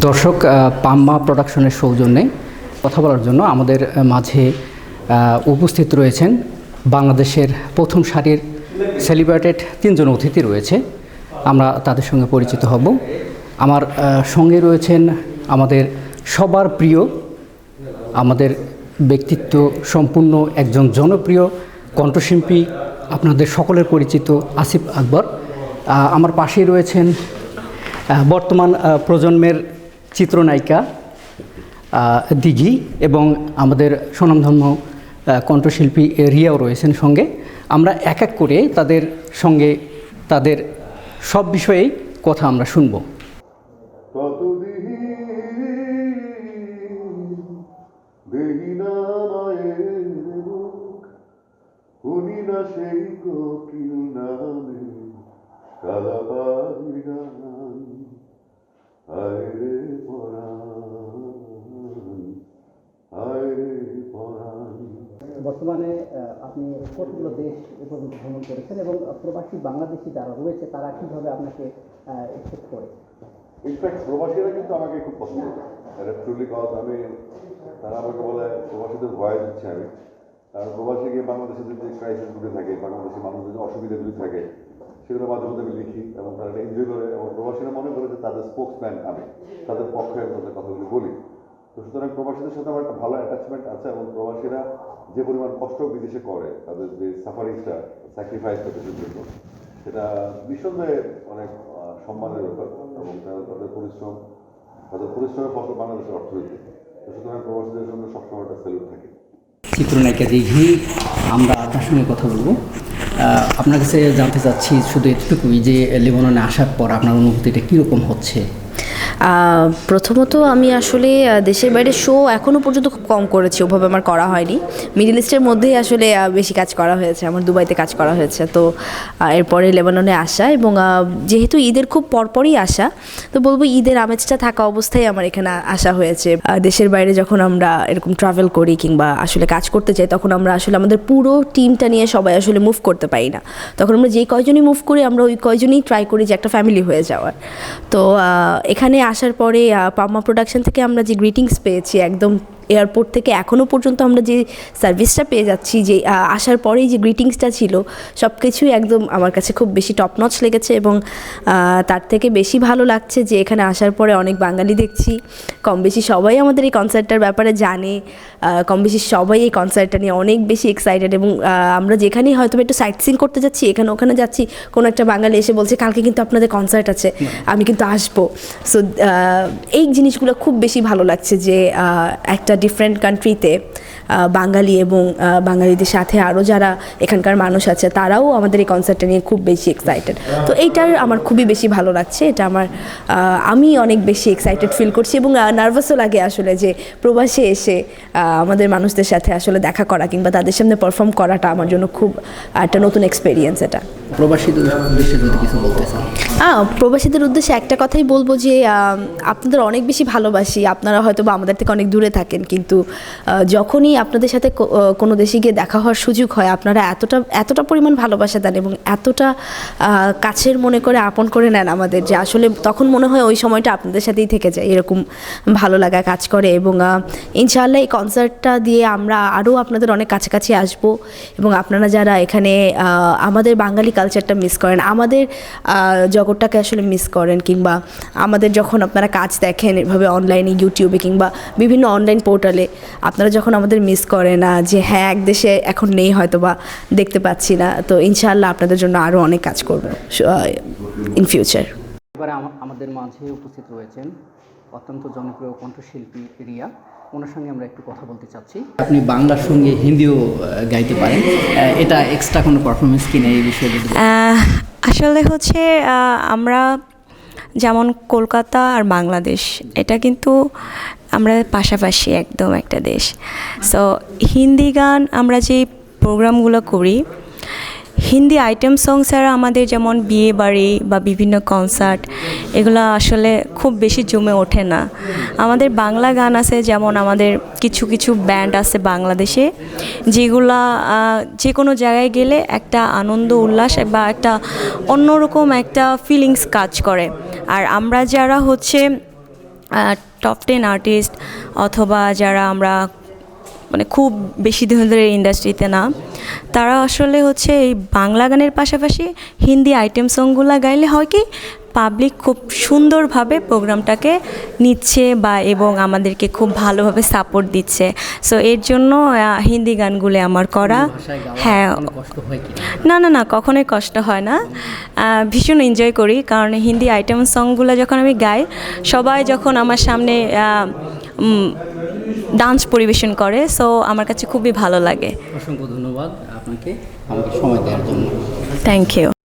দর্শক পাম্মা প্রোডাকশনের সৌজন্যে কথা বলার জন্য আমাদের মাঝে উপস্থিত রয়েছেন বাংলাদেশের প্রথম সারির সেলিব্রেটেড তিনজন অতিথি রয়েছে। আমরা তাদের সঙ্গে পরিচিত হব। আমার সঙ্গে রয়েছেন আমাদের সবার প্রিয়, আমাদের ব্যক্তিত্ব সম্পূর্ণ একজন জনপ্রিয় কণ্ঠশিল্পী, আপনাদের সকলের পরিচিত আসিফ আকবর। আমার পাশেই রয়েছেন বর্তমান প্রজন্মের চিত্রনায়িকা দিঘি এবং আমাদের স্বনামধন্য আহ, কণ্ঠশিল্পী রিয়াও রয়েছেন সঙ্গে। আমরা এক এক করে তাদের সঙ্গে তাদের সব বিষয়েই কথা আমরা শুনব। সেই কোকিল নামে পরাণ পরাণ বর্তমানে আপনি কতগুলো দেশ পর্যন্ত ভ্রমণ করেছেন এবং প্রবাসী বাংলাদেশি যারা রয়েছে তারা কীভাবে আপনাকে অ্যাকসেপ্ট করে? ইনফ্যাক্ট প্রবাসীরা কিন্তু আমাকে খুব পছন্দ করে। ট্রুলি কজ আমি তারা আমাকে বলে প্রবাসীদের ভয় দিচ্ছে আমি। কারণ প্রবাসী গিয়ে বাংলাদেশে যে ক্রাইসিসগুলি থাকে বাংলাদেশের মানুষদের যে অসুবিধাগুলি থাকে সেগুলো মাঝে মধ্যে আমি লিখি এবং তারা এনজয় করে এবং প্রবাসীরা মনে করে যে তাদের স্পোক্সম্যান আমি, তাদের পক্ষে আমি তাদের কথাগুলি বলি। তো সুতরাং প্রবাসীদের সাথে আমার একটা ভালো অ্যাটাচমেন্ট আছে এবং প্রবাসীরা যে পরিমাণ কষ্ট বিদেশে করে, তাদের যে সাফারিংসটা স্যাক্রিফাইস করতে জন্য সেটা নিঃসন্দেহে অনেক সম্মানের ব্যাপার এবং তারা- তাদের পরিশ্রম, তাদের পরিশ্রমের ফসল বাংলাদেশের অর্থনীতি। সুতরাং প্রবাসীদের জন্য সবসময় একটা স্যালুট থাকে। চিত্রনায়িকা দিঘি, আমরা আপনার সঙ্গে কথা বলব। আপনার কাছে জানতে চাচ্ছি শুধু এতটুকুই যে লেবাননে আসার পর আপনার অনুভূতিটা কীরকম হচ্ছে? প্রথমত আমি আসলে দেশের বাইরে শো এখনও পর্যন্ত খুব কম করেছি, ওভাবে আমার করা হয়নি। মিডিল ইস্টের মধ্যেই আসলে বেশি কাজ করা হয়েছে, আমার দুবাইতে কাজ করা হয়েছে। তো এরপরে লেবাননে আসা এবং যেহেতু ঈদের খুব পরপরই আসা, তো বলব ঈদের আমেজটা থাকা অবস্থায় আমার এখানে আসা হয়েছে। দেশের বাইরে যখন আমরা এরকম ট্রাভেল করি কিংবা আসলে কাজ করতে চাই তখন আমরা আসলে আমাদের পুরো টিমটা নিয়ে সবাই আসলে মুভ করতে পারি না। তখন আমরা যেই কয়জনই মুভ করি, আমরা ওই কয়জনই ট্রাই করি যে একটা ফ্যামিলি হয়ে যাওয়ার। তো এখানে আসার পরে পাম্মা প্রোডাকশন থেকে আমরা যে গ্রিটিংস পেয়েছি একদম এয়ারপোর্ট থেকে এখনও পর্যন্ত আমরা যে সার্ভিসটা পেয়ে যাচ্ছি, যে আসার পরেই যে গ্রিটিংসটা ছিল সব কিছুই একদম আমার কাছে খুব বেশি টপ নচ লেগেছে এবং তার থেকে বেশি ভালো লাগছে যে, এখানে আসার পরে অনেক বাঙালি দেখছি। কম বেশি সবাই আমাদের এই কনসার্টটার ব্যাপারে জানে। কম বেশি সবাই এই কনসার্টটা নিয়ে অনেক বেশি এক্সাইটেড এবং আমরা যেখানেই হয়তো একটু সাইট সিং করতে যাচ্ছি, এখানে ওখানে যাচ্ছি, কোনো একটা বাঙালি এসে বলছে, কালকে কিন্তু আপনাদের কনসার্ট আছে, আমি কিন্তু আসব। সো এই জিনিসগুলো খুব বেশি ভালো লাগছে যে একটা ডিফারেন্ট কান্ট্রিতে বাঙালি এবং বাঙালিদের সাথে আরও যারা এখানকার মানুষ আছে তারাও আমাদের এই কনসার্টটা নিয়ে খুব বেশি এক্সাইটেড তো এইটার আমার খুবই বেশি ভালো লাগছে এটা আমার আমি অনেক বেশি এক্সাইটেড ফিল করছি এবং নার্ভাসও লাগে আসলে যে প্রবাসে এসে আমাদের মানুষদের সাথে আসলে দেখা করা কিংবা তাদের সামনে পারফর্ম করাটা আমার জন্য খুব একটা নতুন এক্সপিরিয়েন্স এটা। প্রবাসীদের উদ্দেশ্যে যদি কিছু বলতে চান। আহ, প্রবাসীদের উদ্দেশ্যে একটা কথাই বলব যে আপনাদের অনেক বেশি ভালোবাসি আপনারা হয়তো বা আমাদের থেকে অনেক দূরে থাকেন। কিন্তু যখনই আপনাদের সাথে কোনো দেশে গিয়ে দেখা হওয়ার সুযোগ হয়, আপনারা এতটা এতটা পরিমাণ ভালোবাসা দেন এবং এতটা কাছের মনে করে আপন করে নেন আমাদের যে আসলে তখন মনে হয় ওই সময়টা আপনাদের সাথেই থেকে যায়, এরকম ভালো লাগা কাজ করে এবং ইনশাআল্লাহ এই কনসার্টটা দিয়ে আমরা আরও আপনাদের অনেক কাছাকাছি আসব এবং আপনারা যারা এখানে আমাদের বাঙালি কালচারটা মিস করেন, আমাদের জগৎটাকে আসলে মিস করেন কিংবা আমাদের যখন আপনারা কাজ দেখেন এভাবে অনলাইনে, ইউটিউবে কিংবা বিভিন্ন অনলাইন পোর্টালে আপনারা যখন আমাদের মিস করে না যে হ্যাঁ এক দেশে এখন নেই হয়তো বা দেখতে পাচ্ছি না তো ইনশাআল্লাহ আপনাদের জন্য আরও অনেক কাজ করব ইন ফিউচার এবারে আমাদের মাঝে উপস্থিত রয়েছেন অত্যন্ত জনপ্রিয় কণ্ঠশিল্পী রিয়া। ওনার সঙ্গে আমরা একটু কথা বলতে চাচ্ছি। আপনি বাংলার সঙ্গে হিন্দিও গাইতে পারেন। এটা এক্সট্রা কোনো পারফরমেন্স কিনা এই বিষয়ে আসলে হচ্ছে আমরা যেমন কলকাতা আর বাংলাদেশ, এটা কিন্তু আমরা পাশাপাশি একদম একটা দেশ। সো হিন্দি গান আমরা যে প্রোগ্রামগুলো করি হিন্দি আইটেম সং ছাড়া আমাদের যেমন বিয়ে বাড়ি বা বিভিন্ন কনসার্ট এগুলো আসলে খুব বেশি জমে ওঠে না। আমাদের বাংলা গান আছে, যেমন আমাদের কিছু কিছু ব্যান্ড আছে বাংলাদেশে, যেগুলা যে কোনো জায়গায় গেলে একটা আনন্দ, উল্লাস বা একটা অন্যরকম একটা ফিলিংস কাজ করে। আর আমরা যারা হচ্ছে টপ টেন আর্টিস্ট অথবা যারা আমরা মানে খুব বেশি দিন ধরে ইন্ডাস্ট্রিতে না। তারা আসলে হচ্ছে এই বাংলা গানের পাশাপাশি হিন্দি আইটেম সংগুলো গাইলে হয় কি পাবলিক খুব সুন্দরভাবে প্রোগ্রামটাকে নিচ্ছে বা এবং আমাদেরকে খুব ভালোভাবে সাপোর্ট দিচ্ছে। সো এর জন্য হিন্দি গানগুলো আমার করা। হ্যাঁ। না? না না কখনোই কষ্ট হয় না। ভীষণ এনজয় করি। কারণ হিন্দি আইটেম সংগুলো যখন আমি গাই সবাই যখন আমার সামনে ডান্স পরিবেশন করে সো আমার কাছে খুবই ভালো লাগে। অসংখ্য ধন্যবাদ আপনাকে আমাকে সময় দেওয়ার জন্য। Thank you